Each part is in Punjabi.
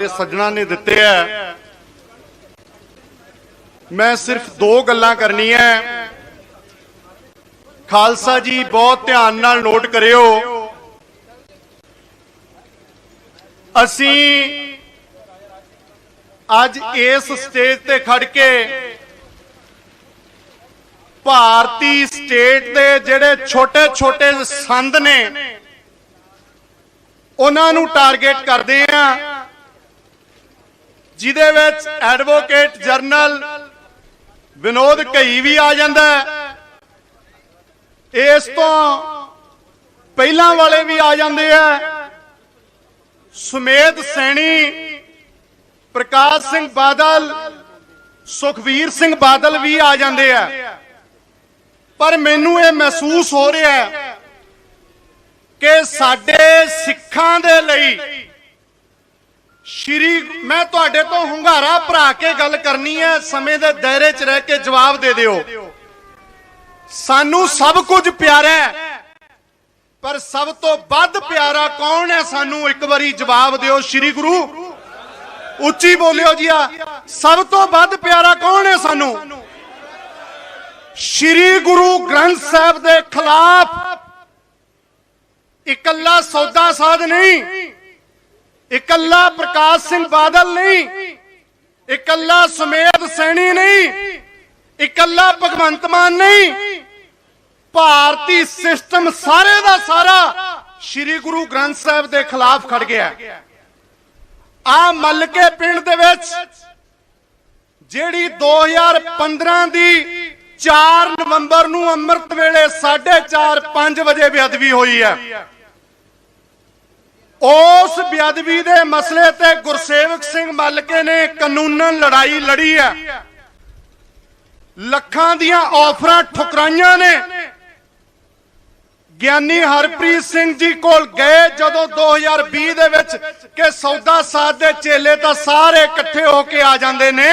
ਇਹ ਸੱਜਣਾ ਨੇ ਦਿੱਤੇ ਹੈ ਮੈਂ ਸਿਰਫ ਦੋ ਗੱਲਾਂ ਕਰਨੀਆਂ ਖਾਲਸਾ ਜੀ, ਬਹੁਤ ਧਿਆਨ ਨਾਲ ਨੋਟ ਕਰਿਓ। ਅਸੀਂ ਅੱਜ ਇਸ ਸਟੇਜ ਤੇ ਖੜ ਕੇ ਭਾਰਤੀ ਸਟੇਟ ਦੇ ਜਿਹੜੇ ਛੋਟੇ ਛੋਟੇ ਸੰਦ ਨੇ, ਉਹਨਾਂ ਨੂੰ ਟਾਰਗੇਟ ਕਰਦੇ ਆ। ਜਿਹਦੇ ਵਿੱਚ ਐਡਵੋਕੇਟ ਜਨਰਲ ਵਿਨੋਦ ਘਈ ਵੀ ਆ ਜਾਂਦਾ ਹੈ। ਇਸ ਤੋਂ ਪਹਿਲਾਂ ਵਾਲੇ ਵੀ ਆ ਜਾਂਦੇ ਆ। ਸੁਮੇਧ ਸੈਣੀ, ਪ੍ਰਕਾਸ਼ ਸਿੰਘ ਬਾਦਲ, ਸੁਖਵੀਰ ਸਿੰਘ ਬਾਦਲ ਵੀ ਆ ਜਾਂਦੇ ਆ। ਪਰ ਮੈਨੂੰ ਇਹ ਮਹਿਸੂਸ ਹੋ ਰਿਹਾ ਕਿ ਸਾਡੇ ਸਿੱਖਾਂ ਦੇ ਲਈ ਸ਼੍ਰੀ ਮੈਂ ਤੁਹਾਡੇ ਤੋਂ ਹੁੰਗਾਰਾ ਭਰਾ ਕੇ ਗੱਲ ਕਰਨੀ ਹੈ, ਸਮੇਂ ਦੇ ਦਾਇਰੇ 'ਚ ਰਹਿ ਕੇ ਜਵਾਬ ਦੇ ਦਿਓ। ਸਾਨੂੰ ਸਭ ਕੁਝ ਪਿਆਰਾ ਹੈ, ਪਰ ਸਭ ਤੋਂ ਵੱਧ ਪਿਆਰਾ ਕੌਣ ਹੈ ਸਾਨੂੰ ਇੱਕ ਵਾਰੀ ਜਵਾਬ ਦਿਓ ਸ਼੍ਰੀ ਗੁਰੂ? ਉੱਚੀ ਬੋਲਿਓ ਜੀ ਆ, ਸਭ ਤੋਂ ਵੱਧ ਪਿਆਰਾ ਕੌਣ ਹੈ ਸਾਨੂੰ? ਸ਼੍ਰੀ ਗੁਰੂ ਗ੍ਰੰਥ ਸਾਹਿਬ ਦੇ ਖਿਲਾਫ ਇਕੱਲਾ ਸੌਦਾ ਸਾਧ ਨਹੀਂ ਇਕੱਲਾ ਪ੍ਰਕਾਸ਼ ਸਿੰਘ ਬਾਦਲ ਨਹੀਂ, ਇਕੱਲਾ ਸੁਮੇਧ ਸੈਣੀ ਨਹੀਂ, ਇਕੱਲਾ ਭਗਵੰਤ ਮਾਨ ਨਹੀਂ। ਭਾਰਤੀ ਸਿਸਟਮ ਸਾਰੇ ਦਾ ਸਾਰਾ ਸ੍ਰੀ ਗੁਰੂ ਗ੍ਰੰਥ ਸਾਹਿਬ ਦੇ ਖਿਲਾਫ ਖੜ ਗਿਆ ਆ ਮੱਲਕੇ ਪਿੰਡ ਦੇ ਵਿੱਚ ਜਿਹੜੀ 2015 ਦੀ 4 ਨਵੰਬਰ ਨੂੰ ਅੰਮ੍ਰਿਤ ਵੇਲੇ 4:30 5 ਵਜੇ ਬੇਅਦਬੀ ਹੋਈ ਹੈ। ਉਸ ਬੇਅਦਬੀ ਦੇ ਮਸਲੇ ਤੇ ਗੁਰਸੇਵਕ ਸਿੰਘ ਮੱਲਕੇ ਨੇ ਕਾਨੂੰਨਨ ਲੜਾਈ ਲੜੀ ਹੈ। ਲੱਖਾਂ ਦੀਆਂ ਆਫਰਾਂ ਠੁਕਰਾਈਆਂ ਨੇ। ਗਿਆਨੀ ਹਰਪ੍ਰੀਤ ਸਿੰਘ ਜੀ ਕੋਲ ਗਏ ਜਦੋਂ 2020 ਦੇ ਵਿੱਚ ਕਿ ਸੌਦਾ ਸਾਧ ਦੇ ਚੇਲੇ ਤਾਂ ਸਾਰੇ ਇਕੱਠੇ ਹੋ ਕੇ ਆ ਜਾਂਦੇ ਨੇ।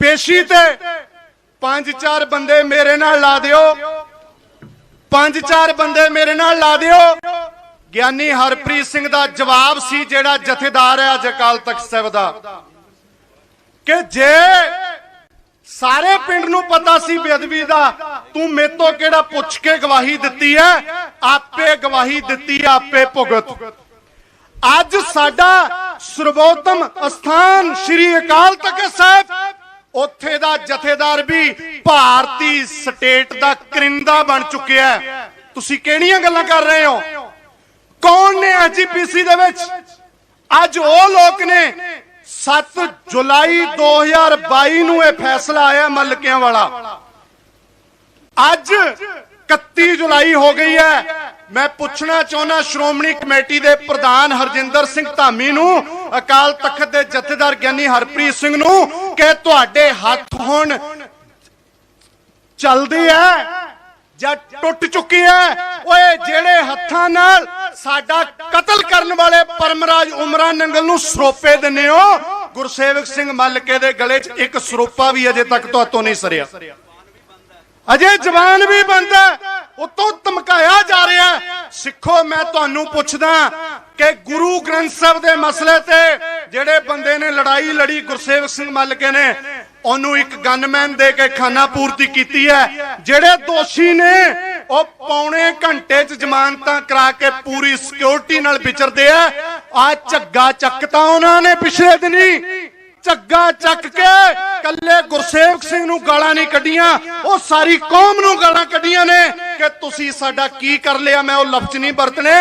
ਪੇਸ਼ੀ ਤੇ ਪੰਜ ਚਾਰ ਬੰਦੇ ਮੇਰੇ ਨਾਲ ਲਾ ਦਿਓ। ਪੰਜ ਚਾਰ ਬੰਦੇ ਮੇਰੇ ਨਾਲ ਲਾ ਦਿਓ। ਗਿਆਨੀ ਹਰਪ੍ਰੀਤ ਸਿੰਘ ਦਾ ਜਵਾਬ ਸੀ ਜਿਹੜਾ ਜਥੇਦਾਰ ਹੈ ਅੱਜ ਅਕਾਲ ਤਖਤ ਸਾਹਿਬ ਦਾ। ਕਿ ਜੇ ਸਾਰੇ ਪਿੰਡ ਨੂੰ ਪਤਾ ਸੀ ਬੇਅਦਬੀ ਦਾ, ਤੂੰ ਮੇਤੋਂ ਕਿਹੜਾ ਪੁੱਛ ਕੇ ਗਵਾਹੀ ਦਿੱਤੀ ਹੈ? ਆਪੇ ਗਵਾਹੀ ਦਿੱਤੀ ਆਪੇ ਭੁਗਤ। ਅੱਜ ਸਾਡਾ ਸਰਵੋਤਮ ਅਸਥਾਨ ਸ੍ਰੀ ਅਕਾਲ ਤਖਤ ਸਾਹਿਬ, ਉੱਥੇ ਦਾ ਜਥੇਦਾਰ ਵੀ ਭਾਰਤੀ ਸਟੇਟ ਦਾ ਕਰਿੰਦਾ ਬਣ ਚੁੱਕਿਆ ਤੁਸੀਂ ਕਿਹੜੀਆਂ ਗੱਲਾਂ ਕਰ ਰਹੇ ਹੋ? ਕੌਣ ਨੇ ਐਜੀਪੀਸੀ ਦੇ ਵਿੱਚ? ਅੱਜ ਉਹ ਲੋਕ ਨੇ 7 ਜੁਲਾਈ 2022 ਨੂੰ ਇਹ ਫੈਸਲਾ ਆਇਆ ਮੱਲਕਿਆਂ ਵਾਲਾ। ਅੱਜ 31 ਜੁਲਾਈ ਹੋ ਗਈ ਹੈ। ਮੈਂ ਪੁੱਛਣਾ ਚਾਹੁੰਦਾ ਸ਼੍ਰੋਮਣੀ ਕਮੇਟੀ ਦੇ ਪ੍ਰਧਾਨ ਹਰਜਿੰਦਰ ਸਿੰਘ ਧਾਮੀ ਨੂੰ, ਅਕਾਲ ਤਖਤ ਦੇ ਜਥੇਦਾਰ ਗਿਆਨੀ ਹਰਪ੍ਰੀਤ ਸਿੰਘ ਨੂੰ, ਕਿ ਤੁਹਾਡੇ ਹੱਥ ਹੁਣ ਚਲਦੀ ਹੈ ਜਾਂ ਟੁੱਟ ਚੁੱਕੀ ਹੈ? ਓਏ, ਜਿਹੜੇ ਹੱਥਾਂ ਨਾਲ ਸਾਡਾ ਕਤਲ ਕਰਨ ਵਾਲੇ ਪਰਮਰਾਜ ਉਮਰਾ ਨੰਗਲ ਨੂੰ ਸਰੋਪੇ ਦਿੰਨੇ ਹੋ। ਗੁਰਸੇਵਕ ਸਿੰਘ ਮੱਲਕੇ ਦੇ ਗਲੇ 'ਚ ਇੱਕ ਸਰੋਪਾ ਵੀ ਅਜੇ ਤੱਕ ਤੁਹਾਤੋਂ ਨਹੀਂ ਸਰਿਆ। ਅਜੇ ਜਵਾਨ ਵੀ ਬੰਦਾ ਉਤੋਂ ਧਮਕਾਇਆ ਜਾ ਰਿਹਾ ਸਿੱਖੋ, ਮੈਂ ਤੁਹਾਨੂੰ ਪੁੱਛਦਾ ਕਿ ਗੁਰੂ ਗ੍ਰੰਥ ਸਾਹਿਬ ਦੇ ਮਸਲੇ ਤੇ ਜਿਹੜੇ ਬੰਦੇ ਨੇ ਲੜਾਈ ਲੜੀ ਗੁਰਸੇਵਕ ਸਿੰਘ ਮੱਲਕੇ ਨੇ, ਉਹਨੂੰ ਇੱਕ ਗਨਮੈਨ ਦੇ ਕੇ ਖਾਨਾ ਪੂਰਤੀ ਕੀਤੀ ਹੈ। ਜਿਹੜੇ ਦੋਸ਼ੀ ਨੇ ਉਹ ਪੌਣੇ ਘੰਟੇ 'ਚ ਜ਼ਮਾਨਤਾਂ ਕਰਾ ਕੇ ਪੂਰੀ ਸਿਕਿਉਰਿਟੀ ਨਾਲ ਵਿਚਰਦੇ ਆ। ਆ ਝੱਗਾ ਚੱਕਤਾ ਉਹਨਾਂ ਨੇ ਪਿਛਲੇ ਦਿਨੀ। ਝੱਗਾ ਚੱਕ ਕੇ ਕੱਲੇ ਗੁਰਸੇਵਕ ਸਿੰਘ ਨੂੰ ਗਾਲਾਂ ਨਹੀਂ ਕੱਢੀਆਂ। ਉਹ ਸਾਰੀ ਕੌਮ ਨੂੰ ਗਾਲਾਂ ਕੱਢੀਆਂ ਨੇ ਕਿ ਤੁਸੀਂ ਸਾਡਾ ਕੀ ਕਰ ਲਿਆ? ਮੈਂ ਉਹ ਲਫ਼ਜ਼ ਨਹੀਂ ਵਰਤਣੇ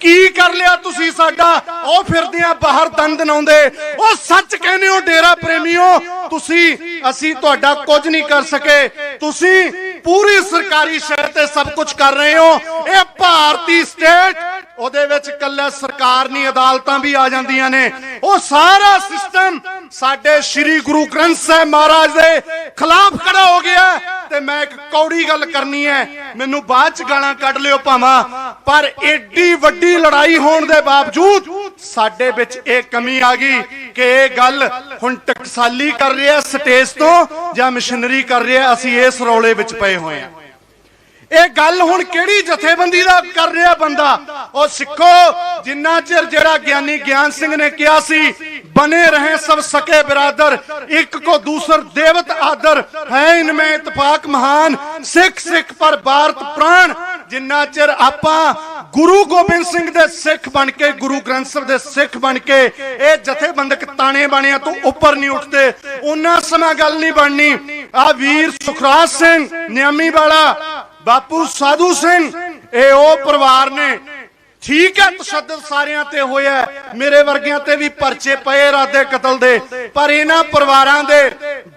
ਕੀ ਕਰ ਲਿਆ ਤੁਸੀਂ ਸਾਡਾ? ਉਹ ਫਿਰਦੇ ਆ ਬਾਹਰ ਦੰਦ ਨਾਉਂਦੇ ਉਹ ਸੱਚ ਕਹਿੰਦੇ ਹੋ ਡੇਰਾ ਪ੍ਰੇਮੀਓ, ਤੁਸੀਂ, ਅਸੀਂ ਤੁਹਾਡਾ ਕੁਝ ਨਹੀਂ ਕਰ ਸਕੇ। ਤੁਸੀਂ ਪੂਰੀ ਸਰਕਾਰੀ ਸ਼ਹਿਰ ਤੇ ਸਭ ਕੁਝ ਕਰ ਰਹੇ ਹੋ। ਇਹ ਭਾਰਤੀ ਸਟੇਟ ਉਹਦੇ ਵਿੱਚ ਕੱਲਾ ਸਰਕਾਰ ਨਹੀਂ ਅਦਾਲਤਾਂ ਵੀ ਆ ਜਾਂਦੀਆਂ ਨੇ। ਉਹ ਸਾਰਾ ਸਿਸਟਮ ਸਾਡੇ ਸ੍ਰੀ ਗੁਰੂ ਗ੍ਰੰਥ ਸਾਹਿਬ ਮਹਾਰਾਜ ਦੇ ਖਿਲਾਫ ਖੜਾ ਹੋ ਗਿਆ ਤੇ ਮੈਂ ਇੱਕ ਕੌੜੀ ਗੱਲ ਕਰਨੀ ਹੈ। ਮੈਨੂੰ ਬਾਅਦ ਚ ਗਾਲਾਂ ਕੱਢ ਲਿਓ ਭਾਵਾਂ, ਪਰ ਏਡੀ ਵੱਡੀ ਲੜਾਈ ਹੋਣ ਦੇ ਬਾਵਜੂਦ ਸਾਡੇ ਵਿੱਚ ਇਹ ਕਮੀ ਆ ਗਈ ਕਿ ਇਹ ਗੱਲ ਹੁਣ ਟਕਸਾਲੀ ਕਰ ਰਿਹਾ, ਸਟੇਜ ਤੋਂ ਜਾਂ ਮਸ਼ੀਨਰੀ ਕਰ ਰਿਹਾ, ਅਸੀਂ ਇਸ ਰੌਲੇ ਵਿੱਚ ਪਏ ਹੋਏ ਹਾਂ। ਇਹ ਗੱਲ ਹੁਣ ਕਿਹੜੀ ਜਥੇਬੰਦੀ ਦਾ ਕਰ ਰਿਹਾ ਬੰਦਾ? ਉਹ ਸਿੱਖੋ, ਜਿੰਨਾ ਚਿਰ ਜਿਹੜਾ ਗਿਆਨੀ ਗਿਆਨ ਸਿੰਘ ਨੇ ਕਿਹਾ ਸੀ ਬਨੇ ਰਹੇ ਸਭ ਸਕੇ ਬਰਾਦਰ, ਇੱਕ ਕੋ ਦੂਸਰ ਦੇਵਤ ਆਦਰ, ਹੈ ਇਨਮੇ ਇਤਫਾਕ ਮਹਾਨ, ਸਿੱਖ ਸਿੱਖ ਪਰ ਭਾਰਤ ਪ੍ਰਾਣ, ਜਿੰਨਾ ਚਿਰ ਆਪਾਂ ਗੁਰੂ ਗੋਬਿੰਦ ਸਿੰਘ ਦੇ ਸਿੱਖ ਬਣ ਕੇ, ਗੁਰੂ ਗ੍ਰੰਥ ਸਾਹਿਬ ਦੇ ਸਿੱਖ ਬਣ ਕੇ, ਇਹ ਜਥੇਬੰਦਕ ਤਾਣੇ ਬਾਣਿਆਂ ਤੋਂ ਉੱਪਰ ਨਹੀਂ ਉੱਠਦੇ, ਉਹਨਾਂ ਸਮਾਂ ਗੱਲ ਨਹੀਂ ਬਣਨੀ। ਆ ਵੀਰ ਸੁਖਰਾਜ ਸਿੰਘ, ਨਿਆਮੀ ਵਾਲਾ ਬਾਪੂ ਸਾਧੂ ਸਿੰਘ, ਇਹ ਉਹ ਪਰਿਵਾਰ ਨੇ। ਠੀਕ ਹੈ, ਤਸ਼ੱਦਦ ਸਾਰਿਆਂ ਤੇ ਹੋਇਆ ਮੇਰੇ ਵਰਗਿਆਂ ਤੇ ਵੀ ਪਰਚੇ ਪਏ ਇਰਾਦੇ ਕਤਲ ਦੇ। ਪਰ ਇਹਨਾਂ ਪਰਿਵਾਰਾਂ ਦੇ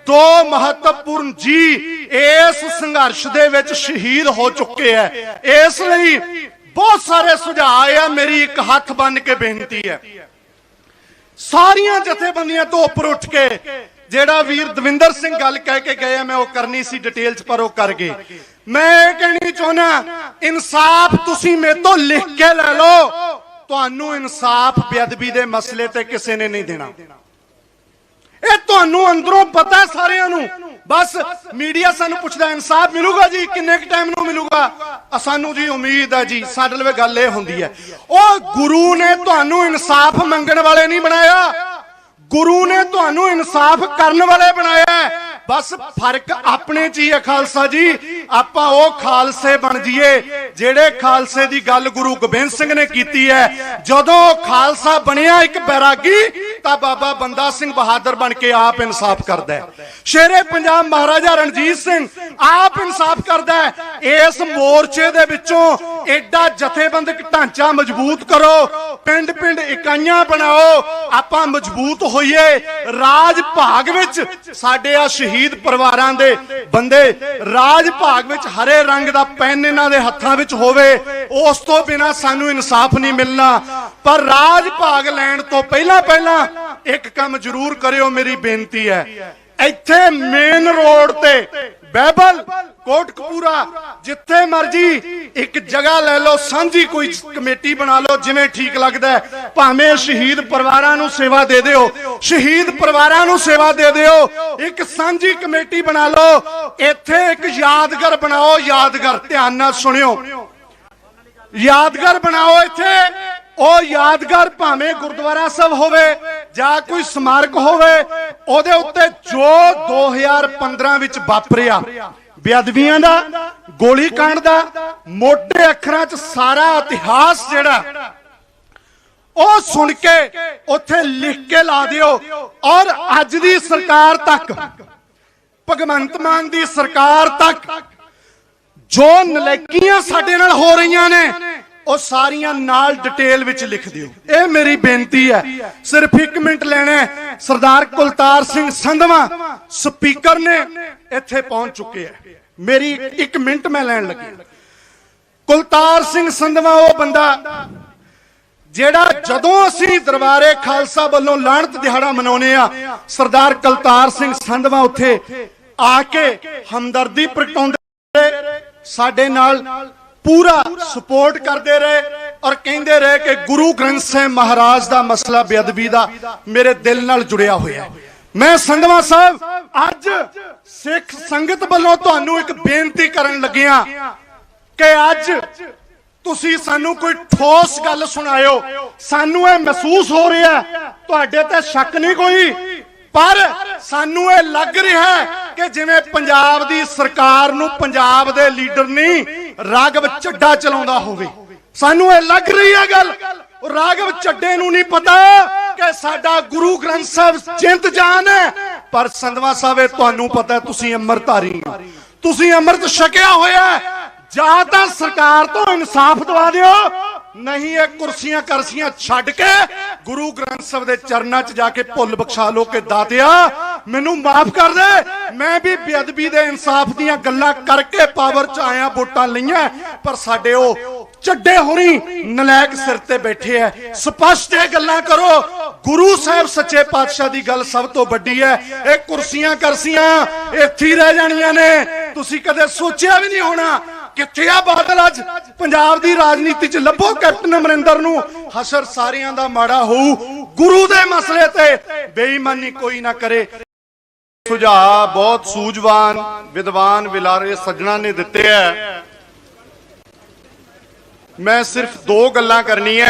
ਦੋ ਮਹੱਤਵਪੂਰਨ ਜੀ ਇਸ ਸੰਘਰਸ਼ ਦੇ ਵਿੱਚ ਸ਼ਹੀਦ ਹੋ ਚੁੱਕੇ ਹੈ। ਇਸ ਲਈ ਬਹੁਤ ਸਾਰੇ ਸੁਝਾਅ ਆ, ਮੇਰੀ ਇੱਕ ਹੱਥ ਬੰਨ ਕੇ ਬੇਨਤੀ ਹੈ। ਸਾਰੀਆਂ ਜਥੇਬੰਦੀਆਂ ਤੋਂ ਉੱਪਰ ਉੱਠ ਕੇ ਜਿਹੜਾ ਵੀਰ ਦਵਿੰਦਰ ਸਿੰਘ ਗੱਲ ਕਹਿ ਕੇ ਗਏ ਆ, ਮੈਂ ਉਹ ਕਰਨੀ ਸੀ ਡਿਟੇਲ ਚ ਪਰ ਉਹ ਕਰ ਗਏ। ਮੈਂ ਇਹ ਕਹਿਣੀ ਚਾਹੁੰਦਾ, ਇਨਸਾਫ ਤੁਸੀਂ ਮੇਰੇ ਲਿਖ ਕੇ ਲੈ ਲਓ। ਤੁਹਾਨੂੰ ਇਨਸਾਫ ਬੇਅਦਬੀ ਦੇ ਮਸਲੇ ਤੇ ਕਿਸੇ ਨੇ ਨਹੀਂ ਦੇਣਾ। ਇਹ ਤੁਹਾਨੂੰ ਅੰਦਰੋਂ ਪਤਾ ਸਾਰਿਆਂ ਨੂੰ। ਬਸ ਮੀਡੀਆ ਸਾਨੂੰ ਪੁੱਛਦਾ, ਇਨਸਾਫ ਮਿਲੂਗਾ ਜੀ? ਕਿੰਨੇ ਕੁ ਟਾਈਮ ਨੂੰ ਮਿਲੂਗਾ? ਸਾਨੂੰ ਜੀ ਉਮੀਦ ਹੈ ਜੀ, ਸਾਡੇ ਲਈ ਗੱਲ ਇਹ ਹੁੰਦੀ ਹੈ। ਉਹ ਗੁਰੂ ਨੇ ਤੁਹਾਨੂੰ ਇਨਸਾਫ ਮੰਗਣ ਵਾਲੇ ਨਹੀਂ ਬਣਾਇਆ। ਗੁਰੂ ਨੇ ਤੁਹਾਨੂੰ ਇਨਸਾਫ ਕਰਨ ਵਾਲੇ ਬਣਾਇਆ ਹੈ। ਬਸ ਫ਼ਰਕ ਆਪਣੇ ਚ ਹੀ ਹੈ ਖਾਲਸਾ ਜੀ। ਆਪਾਂ ਉਹ ਖਾਲਸੇ ਬਣ ਜਾਈਏ, ਜਿਹੜੇ ਖਾਲਸੇ ਦੀ ਗੱਲ ਗੁਰੂ ਗੋਬਿੰਦ ਸਿੰਘ ਨੇ ਕੀਤੀ ਹੈ। ਜਦੋਂ ਖਾਲਸਾ ਬਣਿਆ ਇੱਕ ਬੈਰਾਗੀ, ਤਾਂ ਬਾਬਾ ਬੰਦਾ ਸਿੰਘ ਬਹਾਦਰ ਬਣ ਕੇ ਆਪ ਇਨਸਾਫ ਕਰਦਾ ਹੈ। ਸ਼ੇਰੇ ਪੰਜਾਬ ਮਹਾਰਾਜਾ ਰਣਜੀਤ ਸਿੰਘ ਆਪ ਇਨਸਾਫ ਕਰਦਾ ਹੈ। ਇਸ ਮੋਰਚੇ ਦੇ ਵਿੱਚੋਂ ਐਡਾ ਜਥੇਬੰਦਕ ਢਾਂਚਾ ਮਜ਼ਬੂਤ ਕਰੋ ਪਿੰਡ ਪਿੰਡ ਇਕਾਈਆਂ ਬਣਾਓ, ਆਪਾਂ ਮਜ਼ਬੂਤ ਹੋਈਏ। ਰਾਜ ਭਾਗ ਵਿੱਚ ਸਾਡੇ ਆ ਸ਼ਹੀਦ ਪਰਿਵਾਰਾਂ ਦੇ ਬੰਦੇ ਰਾਜ ਭਾਗ ਵਿੱਚ ਹਰੇ ਰੰਗ ਦਾ ਪੈਨ ਇਹਨਾਂ ਦੇ ਹੱਥਾਂ ਵਿੱਚ ਹੋਵੇ, ਉਸ ਤੋਂ ਬਿਨਾ ਸਾਨੂੰ ਇਨਸਾਫ ਨਹੀਂ ਮਿਲਣਾ। ਪਰ ਰਾਜ ਭਾਗ ਲੈਣ ਤੋਂ ਪਹਿਲਾਂ ਪਹਿਲਾਂ ਇੱਕ ਕੰਮ ਜ਼ਰੂਰ ਕਰਿਓ, ਮੇਰੀ ਬੇਨਤੀ ਹੈ। ਇੱਥੇ ਮੇਨ ਰੋਡ ਤੇ ਬੈਬਲ ਕੋਟਕਪੂਰਾ ਜਿੱਥੇ ਮਰਜ਼ੀ ਇੱਕ ਜਗ੍ਹਾ ਲੈ ਲਓ, ਸਾਂਝੀ ਕੋਈ ਕਮੇਟੀ ਬਣਾ ਲਓ, ਜਿਵੇਂ ਠੀਕ ਲੱਗਦਾ ਭਾਵੇਂ ਸ਼ਹੀਦ ਪਰਿਵਾਰਾਂ ਨੂੰ ਸੇਵਾ ਦੇ ਦਿਓ, ਸ਼ਹੀਦ ਪਰਿਵਾਰਾਂ ਨੂੰ ਸੇਵਾ ਦੇ ਦਿਓ, ਇੱਕ ਸਾਂਝੀ ਕਮੇਟੀ ਬਣਾ ਲਓ, ਇੱਥੇ ਇੱਕ ਯਾਦਗਾਰ ਬਣਾਓ, ਯਾਦਗਾਰ ਧਿਆਨ ਨਾਲ ਸੁਣਿਓ। ਯਾਦਗਾਰ ਬਣਾਓ ਇੱਥੇ ਉਹ ਯਾਦਗਾਰ ਭਾਵੇਂ ਗੁਰਦੁਆਰਾ ਸਾਹਿਬ ਹੋਵੇ ਜਾਂ ਕੋਈ ਸਮਾਰਕ ਹੋਵੇ, ਉਹਦੇ ਉੱਤੇ ਜੋ 2015 ਵਿੱਚ ਵਾਪਰਿਆ, ਬੇਅਦਬੀਆਂ ਦਾ, ਗੋਲੀ ਕਾਂਡ ਦਾ, ਮੋਟੇ ਅੱਖਰਾਂ 'ਚ ਸਾਰਾ ਇਤਿਹਾਸ ਜਿਹੜਾ, ਉਹ ਸੁਣ ਕੇ ਉੱਥੇ ਲਿਖ ਕੇ ਲਾ ਦਿਓ। ਔਰ ਅੱਜ ਦੀ ਸਰਕਾਰ ਤੱਕ, ਭਗਵੰਤ ਮਾਨ ਦੀ ਸਰਕਾਰ ਤੱਕ, ਜੋ ਨਲੇਕੀਆਂ ਸਾਡੇ ਨਾਲ ਹੋ ਰਹੀਆਂ ਨੇ ਉਹ ਸਾਰੀਆਂ ਨਾਲ ਡਿਟੇਲ ਵਿੱਚ ਲਿਖ ਦਿਓ। ਇਹ ਮੇਰੀ ਬੇਨਤੀ ਹੈ, ਸਿਰਫ 1 ਮਿੰਟ ਲੈਣਾ ਹੈ। ਸਰਦਾਰ ਕੁਲਤਾਰ ਸਿੰਘ ਸੰਧਵਾ, ਸਪੀਕਰ ਨੇ ਇੱਥੇ ਪਹੁੰਚ ਚੁੱਕੇ ਹੈ। ਮੇਰੀ 1 ਮਿੰਟ ਮੈਂ ਲੈਣ ਲੱਗੀ। ਕੁਲਤਾਰ ਸਿੰਘ ਸੰਧਵਾ ਉਹ ਬੰਦਾ ਜਿਹੜਾ ਜਦੋਂ ਅਸੀਂ ਦਰਬਾਰੇ ਖਾਲਸਾ ਵੱਲੋਂ ਲਾਹਣਤ ਦਿਹਾੜਾ ਮਨਾਉਨੇ ਆ ਸਰਦਾਰ ਕੁਲਤਾਰ ਸਿੰਘ ਸੰਧਵਾ ਉੱਥੇ ਆ ਕੇ ਹਮਦਰਦੀ ਪ੍ਰਗਟਾਉਂਦੇ ਸਾਡੇ ਨਾਲ ਪੂਰਾ ਸਪੋਰਟ ਕਰਦੇ ਰਹੇ ਔਰ ਕਹਿੰਦੇ ਰਹੇ ਕਿ ਗੁਰੂ ਗ੍ਰੰਥ ਸਾਹਿਬ ਮਹਾਰਾਜ ਦਾ ਮਸਲਾ ਬੇਅਦਬੀ ਦਾ ਮੇਰੇ ਦਿਲ ਨਾਲ ਜੁੜਿਆ ਹੋਇਆ ਮੈਂ ਸੰਧਵਾ ਸਾਹਿਬ, ਅੱਜ ਸਿੱਖ ਸੰਗਤ ਵੱਲੋਂ ਤੁਹਾਨੂੰ ਇੱਕ ਬੇਨਤੀ ਕਰਨ ਲੱਗਿਆ ਕਿ ਅੱਜ ਤੁਸੀਂ ਸਾਨੂੰ ਕੋਈ ਠੋਸ ਗੱਲ ਸੁਣਾਇਓ। ਸਾਨੂੰ ਇਹ ਮਹਿਸੂਸ ਹੋ ਰਿਹਾ ਤੁਹਾਡੇ ਤੇ ਸ਼ੱਕ ਨਹੀਂ ਕੋਈ, ਪਰ ਸਾਨੂੰ ਇਹ ਲੱਗ ਰਿਹਾ ਕਿ ਜਿਵੇਂ ਪੰਜਾਬ ਦੀ ਸਰਕਾਰ ਨੂੰ ਪੰਜਾਬ ਦੇ ਲੀਡਰ ਨਹੀਂ ਰਾਗਵ ਚੱਡਾ ਚਲਾਉਂਦਾ ਹੋਵੇ। ਸਾਨੂੰ ਇਹ ਲੱਗ ਰਹੀ ਹੈ ਗੱਲ। ਉਹ ਰਾਗਵ ਚੱਡੇ ਨੂੰ ਨਹੀਂ ਪਤਾ ਕਿ ਸਾਡਾ ਗੁਰੂ ਗ੍ਰੰਥ ਸਾਹਿਬ ਜਿੰਦ ਜਾਨ ਹੈ। ਪਰ ਸੰਧਵਾ ਸਾਹਿਬ ਇਹ ਤੁਹਾਨੂੰ ਪਤਾ ਤੁਸੀਂ ਅੰਮ੍ਰਿਤਧਾਰੀ ਹੋ। ਤੁਸੀਂ ਅੰਮ੍ਰਿਤ ਛਕਿਆ ਹੋਇਆ। ਜਾਂ ਤਾਂ ਸਰਕਾਰ ਤੋਂ ਇਨਸਾਫ ਦਵਾ ਦਿਓ। ਨਹੀਂ ਇਹ ਕੁਰਸੀਆਂ ਕਰਸੀਆਂ ਛੱਡ ਕੇ ਗੁਰੂ ਗ੍ਰੰਥ ਸਾਹਿਬ ਦੇ ਚਰਨਾਂ 'ਚ ਜਾ ਕੇ ਭੁੱਲ ਬਖਸ਼ਾ ਲੋ ਕਿ ਦਾਤਿਆ, ਮੈਨੂੰ ਮਾਫ ਕਰ ਦੇ। ਮੈਂ ਵੀ ਬੇਅਦਬੀ ਦੇ ਇਨਸਾਫ ਦੀਆਂ ਗੱਲਾਂ ਕਰਕੇ ਪਾਵਰ 'ਚ ਆਇਆ, ਵੋਟਾਂ ਲਈਆਂ। ਪਰ ਸਾਡੇ ਉਹ ਚੱਡੇ ਹੋਰੀ ਨਲਾਇਕ ਸਿਰ ਤੇ ਬੈਠੇ ਐ। ਸਪਸ਼ਟ ਇਹ ਗੱਲਾਂ ਕਰੋ, ਗੁਰੂ ਸਾਹਿਬ ਸੱਚੇ ਪਾਤਸ਼ਾਹ ਦੀ ਗੱਲ ਸਭ ਤੋਂ ਵੱਡੀ ਹੈ ਇਹ ਕੁਰਸੀਆਂ ਕਰਸੀਆਂ ਇੱਥੇ ਹੀ ਰਹਿ ਜਾਣੀਆਂ ਨੇ। ਤੁਸੀਂ ਕਦੇ ਸੋਚਿਆ ਵੀ ਨਹੀਂ ਹੋਣਾ ਕਿੱਥੇ ਆ ਬਾਦਲ ਅੱਜ? ਪੰਜਾਬ ਦੀ ਰਾਜਨੀਤੀ 'ਚ ਲੱਭੋ ਕੈਪਟਨ ਅਮਰਿੰਦਰ ਨੂੰ। ਹਸ਼ਰ ਸਾਰਿਆਂ ਦਾ ਮਾੜਾ ਹੋਊ, ਗੁਰੂ ਦੇ ਮਸਲੇ ਤੇ ਬੇਈਮਾਨੀ ਕੋਈ ਨਾ ਕਰੇ। ਸੁਝਾਅ ਬਹੁਤ ਸੂਝਵਾਨ, ਵਿਦਵਾਨ ਵਿਲਾਰੇ ਸੱਜਣਾ ਨੇ ਦਿੱਤੇ ਹੈ ਮੈਂ ਸਿਰਫ ਦੋ ਗੱਲਾਂ ਕਰਨੀਆਂ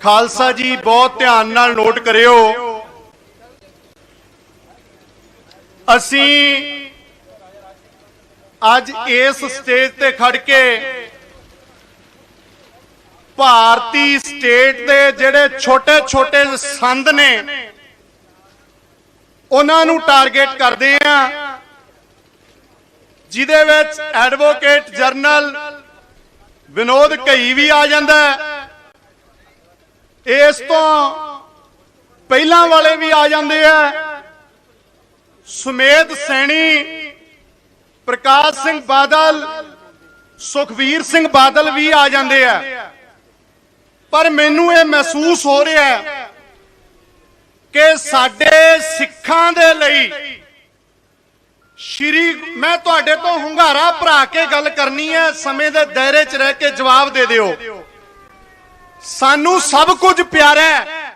ਖਾਲਸਾ ਜੀ ਬਹੁਤ ਧਿਆਨ ਨਾਲ ਨੋਟ ਕਰਿਓ। ਅਸੀਂ ਅੱਜ ਇਸ ਸਟੇਜ ਤੇ ਖੜ ਕੇ ਭਾਰਤੀ ਸਟੇਟ ਦੇ ਜਿਹੜੇ ਛੋਟੇ ਛੋਟੇ ਸੰਦ ਨੇ, ਉਹਨਾਂ ਨੂੰ ਟਾਰਗੇਟ ਕਰਦੇ ਆ। ਜਿਹਦੇ ਵਿੱਚ ਐਡਵੋਕੇਟ ਜਨਰਲ ਵਿਨੋਦ ਘਈ ਵੀ ਆ ਜਾਂਦਾ ਇਸ ਤੋਂ ਪਹਿਲਾਂ ਵਾਲੇ ਵੀ ਆ ਜਾਂਦੇ ਆ। ਸੁਮੇਧ ਸੈਣੀ, ਪ੍ਰਕਾਸ਼ ਸਿੰਘ ਬਾਦਲ, ਸੁਖਵੀਰ ਸਿੰਘ ਬਾਦਲ ਵੀ ਆ ਜਾਂਦੇ ਆ। ਪਰ ਮੈਨੂੰ ਇਹ ਮਹਿਸੂਸ ਹੋ ਰਿਹਾ ਹੈ ਕਿ ਸਾਡੇ ਸਿੱਖਾਂ ਦੇ ਲਈ ਸ਼੍ਰੀ ਮੈਂ ਤੁਹਾਡੇ ਤੋਂ ਹੁੰਗਾਰਾ ਭਰਾ ਕੇ ਗੱਲ ਕਰਨੀ ਹੈ, ਸਮੇਂ ਦੇ ਦਾਇਰੇ 'ਚ ਰਹਿ ਕੇ ਜਵਾਬ ਦੇ ਦਿਓ। ਸਾਨੂੰ ਸਭ ਕੁਝ ਪਿਆਰਾ ਹੈ,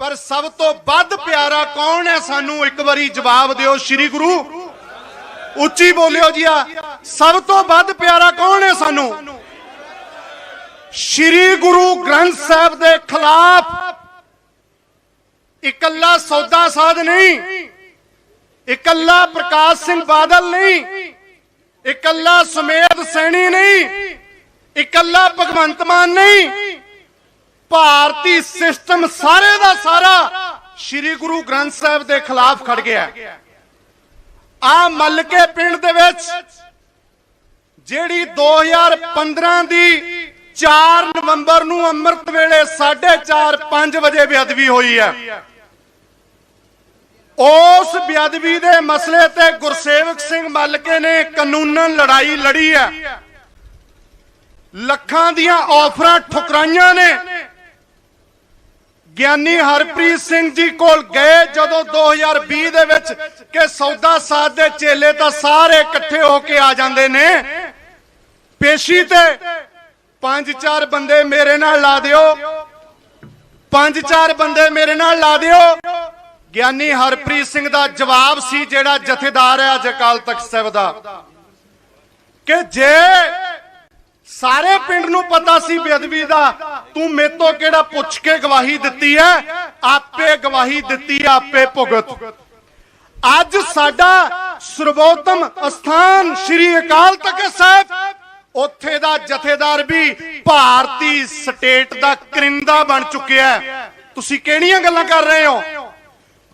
ਪਰ ਸਭ ਤੋਂ ਵੱਧ ਪਿਆਰਾ ਕੌਣ ਹੈ ਸਾਨੂੰ ਇੱਕ ਵਾਰੀ ਜਵਾਬ ਦਿਓ ਸ਼੍ਰੀ ਗੁਰੂ? ਉੱਚੀ ਬੋਲਿਓ ਜੀ ਆ। ਸਭ ਤੋਂ ਵੱਧ ਪਿਆਰਾ ਕੌਣ ਹੈ ਸਾਨੂੰ? ਸ਼੍ਰੀ ਗੁਰੂ ਗ੍ਰੰਥ ਸਾਹਿਬ ਦੇ ਖਿਲਾਫ ਇਕੱਲਾ ਸੌਦਾ ਸਾਧ ਨਹੀਂ, ਇਕੱਲਾ ਪ੍ਰਕਾਸ਼ ਸਿੰਘ ਬਾਦਲ ਨਹੀਂ, ਇਕੱਲਾ ਸੁਮੇਧ ਸੈਣੀ ਨਹੀਂ, ਇਕੱਲਾ ਭਗਵੰਤ ਮਾਨ ਨਹੀਂ, ਭਾਰਤੀ ਸਿਸਟਮ ਸਾਰੇ ਦਾ ਸਾਰਾ ਸ੍ਰੀ ਗੁਰੂ ਗ੍ਰੰਥ ਸਾਹਿਬ ਦੇ ਖਿਲਾਫ ਖੜ ਗਿਆ ਆ ਮਲਕੇ ਪਿੰਡ ਦੇ ਵਿੱਚ ਜਿਹੜੀ 2015 ਦੀ 4 ਨਵੰਬਰ ਨੂੰ ਅੰਮ੍ਰਿਤ ਵੇਲੇ 4:30 5 ਵਜੇ ਬੇਅਦਬੀ ਹੋਈ ਹੈ। ਉਸ ਬੇਅਦਬੀ ਦੇ ਮਸਲੇ ਤੇ ਗੁਰਸੇਵਕ ਸਿੰਘ ਮੱਲਕੇ ਨੇ ਕਾਨੂੰਨਨ ਲੜਾਈ ਲੜੀ ਹੈ। ਲੱਖਾਂ ਦੀਆਂ ਆਫਰਾਂ ਠੁਕਰਾਈਆਂ ਨੇ। ਗਿਆਨੀ ਹਰਪ੍ਰੀਤ ਸਿੰਘ ਜੀ ਕੋਲ ਗਏ ਜਦੋਂ 2020 ਦੇ ਵਿੱਚ ਕਿ ਸੌਦਾ ਸਾਧ ਦੇ ਚੇਲੇ ਤਾਂ ਸਾਰੇ ਇਕੱਠੇ ਹੋ ਕੇ ਆ ਜਾਂਦੇ ਨੇ। ਪੇਸ਼ੀ ਤੇ ਪੰਜ ਚਾਰ ਬੰਦੇ ਮੇਰੇ ਨਾਲ ਲਾ ਦਿਓ। ਪੰਜ ਚਾਰ ਬੰਦੇ ਮੇਰੇ ਨਾਲ ਲਾ ਦਿਓ। ਗਿਆਨੀ ਹਰਪ੍ਰੀਤ ਸਿੰਘ ਦਾ ਜਵਾਬ ਸੀ ਜਿਹੜਾ ਜਥੇਦਾਰ ਹੈ ਅੱਜ ਅਕਾਲ ਤਖਤ ਸਾਹਿਬ ਦਾ। ਕਿ ਜੇ ਸਾਰੇ ਪਿੰਡ ਨੂੰ ਪਤਾ ਸੀ ਬੇਅਦਬੀ ਦਾ, ਤੂੰ ਮੇਤੋਂ ਕਿਹੜਾ ਪੁੱਛ ਕੇ ਗਵਾਹੀ ਦਿੱਤੀ ਹੈ? ਆਪੇ ਗਵਾਹੀ ਦਿੱਤੀ ਆਪੇ ਭੁਗਤ। ਅੱਜ ਸਾਡਾ ਸਰਵੋਤਮ ਅਸਥਾਨ ਸ੍ਰੀ ਅਕਾਲ ਤਖਤ ਸਾਹਿਬ ਉੱਥੇ ਦਾ ਜਥੇਦਾਰ ਵੀ ਭਾਰਤੀ ਸਟੇਟ ਦਾ ਕਰਿੰਦਾ ਬਣ ਚੁੱਕਿਆ ਹੈ। ਤੁਸੀਂ ਕਿਹੜੀਆਂ ਗੱਲਾਂ ਕਰ ਰਹੇ ਹੋ?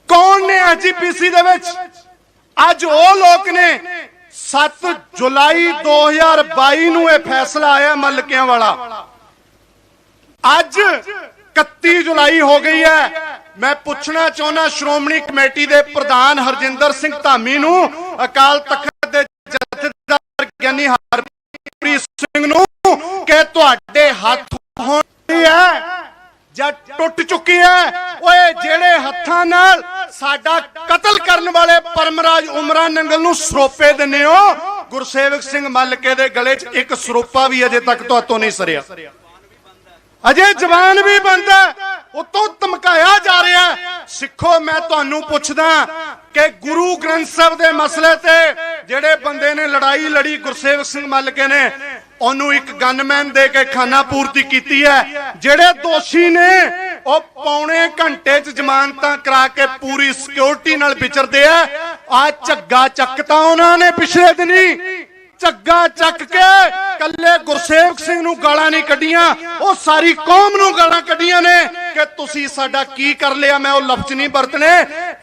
ਕੌਣ ਨੇ ਐਜੀਪੀਸੀ ਦੇ ਵਿੱਚ? ਅੱਜ ਉਹ ਲੋਕ ਨੇ 7 ਜੁਲਾਈ 2022 ਨੂੰ ਇਹ ਫੈਸਲਾ ਆਇਆ ਮਲਕਿਆਂ ਵਾਲਾ। ਅੱਜ 31 ਜੁਲਾਈ ਹੋ ਗਈ ਹੈ। ਮੈਂ ਪੁੱਛਣਾ ਚਾਹੁੰਦਾ ਸ਼੍ਰੋਮਣੀ ਕਮੇਟੀ ਦੇ ਪ੍ਰਧਾਨ ਹਰਜਿੰਦਰ ਸਿੰਘ ਧਾਮੀ ਨੂੰ ਅਕਾਲ ਤਖਤ ਦੇ ਜਥੇਦਾਰ ਗਿਆਨੀ ਹਰਪ੍ਰੀਤ ਸਿੰਘ ਨੂੰ ਕਿ ਤੁਹਾਡੇ ਹੱਥ ਹੋਣੀ ਹੈ ਜਾਂ ਟੁੱਟ ਚੁੱਕੀ ਹੈ? ਓਏ, ਜਿਹੜੇ ਹੱਥਾਂ ਨਾਲ ਸਾਡਾ ਕਤਲ ਕਰਨ ਵਾਲੇ ਪਰਮਰਾਜ ਉਮਰਾ ਨੰਗਲ ਨੂੰ ਸਰੋਪੇ ਦਿੰਨੇ ਹੋ, ਗੁਰਸੇਵਕ ਸਿੰਘ ਮੱਲਕੇ ਦੇ ਗਲੇ 'ਚ ਇੱਕ ਸਰੋਪਾ ਵੀ ਅਜੇ ਤੱਕ ਤੁਹਾਤੋਂ ਨਹੀਂ ਸਰਿਆ। ਅਜੇ ਜਵਾਨ ਵੀ ਬੰਦਾ ਉਤੋਂ ਧਮਕਾਇਆ ਜਾ ਰਿਹਾ ਸਿੱਖੋ, ਮੈਂ ਤੁਹਾਨੂੰ ਪੁੱਛਦਾ ਕਿ ਗੁਰੂ ਗ੍ਰੰਥ ਸਾਹਿਬ ਦੇ ਮਸਲੇ ਤੇ ਜਿਹੜੇ ਬੰਦੇ ਨੇ ਲੜਾਈ ਲੜੀ ਗੁਰਸੇਵਕ ਸਿੰਘ ਮੱਲਕੇ ਨੇ ਉਹਨੂੰ ਇੱਕ ਗਨਮੈਨ ਦੇ ਕੇ ਖਾਨਾ ਪੂਰਤੀ ਕੀਤੀ ਹੈ। ਜਿਹੜੇ ਦੋਸ਼ੀ ਨੇ, ਉਹ ਪੌਣੇ ਘੰਟੇ 'ਚ ਜ਼ਮਾਨਤਾਂ ਕਰਾ ਕੇ ਪੂਰੀ ਸਿਕਿਉਰਿਟੀ ਨਾਲ ਵਿਚਰਦੇ ਆ। ਆ ਝੱਗਾ ਚੱਕਤਾ ਉਹਨਾਂ ਨੇ ਪਿਛਲੇ ਦਿਨੀ ਝੱਗਾ ਚੱਕ ਕੇ ਕੱਲੇ ਗੁਰਸੇਵਕ ਸਿੰਘ ਨੂੰ ਗਾਲਾਂ ਨਹੀਂ ਕੱਢੀਆਂ, ਉਹ ਸਾਰੀ ਕੌਮ ਨੂੰ ਗਾਲਾਂ ਕੱਢੀਆਂ ਨੇ ਕਿ ਤੁਸੀਂ ਸਾਡਾ ਕੀ ਕਰ ਲਿਆ, ਮੈਂ ਉਹ ਲਫ਼ਜ਼ ਨਹੀਂ ਵਰਤਨੇ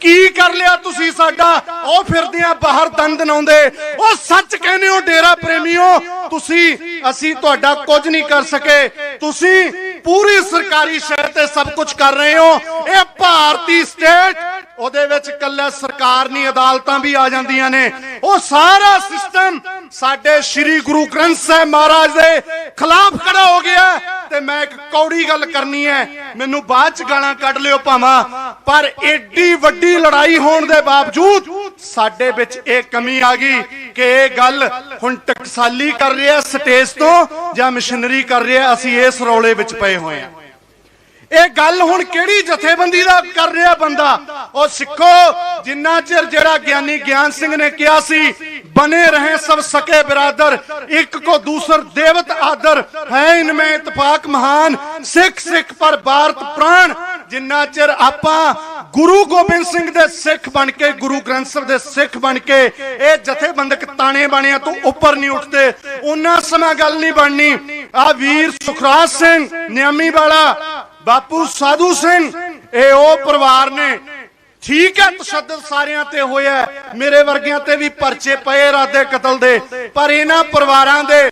ਕੀ ਕਰ ਲਿਆ ਤੁਸੀਂ ਸਾਡਾ? ਉਹ ਫਿਰਦੇ ਆ ਬਾਹਰ ਦੰਦ ਨਾਉਂਦੇ ਉਹ ਸੱਚ ਕਹਿੰਦੇ ਹੋ ਡੇਰਾ ਪ੍ਰੇਮੀਓ, ਤੁਸੀਂ, ਅਸੀਂ ਤੁਹਾਡਾ ਕੁਝ ਨਹੀਂ ਕਰ ਸਕੇ। ਤੁਸੀਂ ਪੂਰੀ ਸਰਕਾਰੀ ਸ਼ਹਿਰ ਤੇ ਸਭ ਕੁਝ ਕਰ ਰਹੇ ਹੋ। ਇਹ ਭਾਰਤੀ ਸਟੇਟ ਉਹਦੇ ਵਿੱਚ ਕੱਲਾ ਸਰਕਾਰ ਨਹੀਂ ਅਦਾਲਤਾਂ ਵੀ ਆ ਜਾਂਦੀਆਂ ਨੇ। ਉਹ ਸਾਰਾ ਸਿਸਟਮ ਸਾਡੇ ਸ੍ਰੀ ਗੁਰੂ ਗ੍ਰੰਥ ਸਾਹਿਬ ਮਹਾਰਾਜ ਦੇ ਖਿਲਾਫ ਖੜਾ ਹੋ ਗਿਆ ਤੇ ਮੈਂ ਇੱਕ ਕੌੜੀ ਗੱਲ ਕਰਨੀ ਹੈ। ਮੈਨੂੰ ਬਾਅਦ ਚ ਗਾਲਾਂ ਕੱਢ ਲਿਓ ਭਾਵਾਂ, ਪਰ ਏਡੀ ਵੱਡੀ ਲੜਾਈ ਹੋਣ ਦੇ ਬਾਵਜੂਦ ਸਾਡੇ ਵਿੱਚ ਇਹ ਕਮੀ ਆ ਗਈ ਕਿ ਇਹ ਗੱਲ ਹੁਣ ਟਕਸਾਲੀ ਕਰ ਰਿਹਾ ਸਟੇਜ ਤੋਂ ਜਾਂ ਮਿਸ਼ਨਰੀ ਕਰ ਰਿਹਾ ਅਸੀਂ ਇਸ ਰੌਲੇ ਵਿੱਚ ਪਏ ਹੋਏ ਹਾਂ। ਇਹ ਗੱਲ ਹੁਣ ਕਿਹੜੀ ਜਥੇਬੰਦੀ ਦਾ ਕਰ ਰਿਹਾ ਬੰਦਾ? ਉਹ ਸਿੱਖੋ, ਜਿੰਨਾ ਚਿਰ ਜਿਹੜਾ ਗਿਆਨੀ ਗਿਆਨ ਸਿੰਘ ਨੇ ਕਿਹਾ ਸੀ ਬਨੇ ਰਹੇ ਸਭ ਸਕੇ ਬਰਾਦਰ, ਇੱਕ ਕੋ ਦੂਸਰ ਦੇਵਤ ਆਦਰ, ਹੈ ਇਨਮੇ ਇਤਫਾਕ ਮਹਾਨ, ਸਿੱਖ ਸਿੱਖ ਪਰ ਭਾਰਤ ਪ੍ਰਾਣ, ਜਿੰਨਾ ਚਿਰ ਆਪਾਂ ਗੁਰੂ ਗੋਬਿੰਦ ਸਿੰਘ ਦੇ ਸਿੱਖ ਬਣ ਕੇ, ਗੁਰੂ ਗ੍ਰੰਥ ਸਾਹਿਬ ਦੇ ਸਿੱਖ ਬਣ ਕੇ, ਇਹ ਜਥੇਬੰਦਕ ਤਾਣੇ ਬਣਿਆ ਤੋਂ ਉੱਪਰ ਨਹੀਂ ਉੱਠਦੇ, ਉਹਨਾਂ ਸਮਾਂ ਗੱਲ ਨਹੀਂ ਬਣਨੀ। ਆ ਵੀਰ ਸੁਖਰਾਜ ਸਿੰਘ, ਨਿਆਮੀ ਵਾਲਾ ਬਾਪੂ ਸਾਧੂ ਸਿੰਘ, ਇਹ ਉਹ ਪਰਿਵਾਰ ਨੇ। ਠੀਕ ਹੈ, ਤਸ਼ੱਦਦ ਸਾਰਿਆਂ ਤੇ ਹੋਇਆ ਮੇਰੇ ਵਰਗਿਆਂ ਤੇ ਵੀ ਪਰਚੇ ਪਏ ਇਰਾਦੇ ਕਤਲ ਦੇ, ਪਰ ਇਹਨਾਂ ਪਰਿਵਾਰਾਂ ਦੇ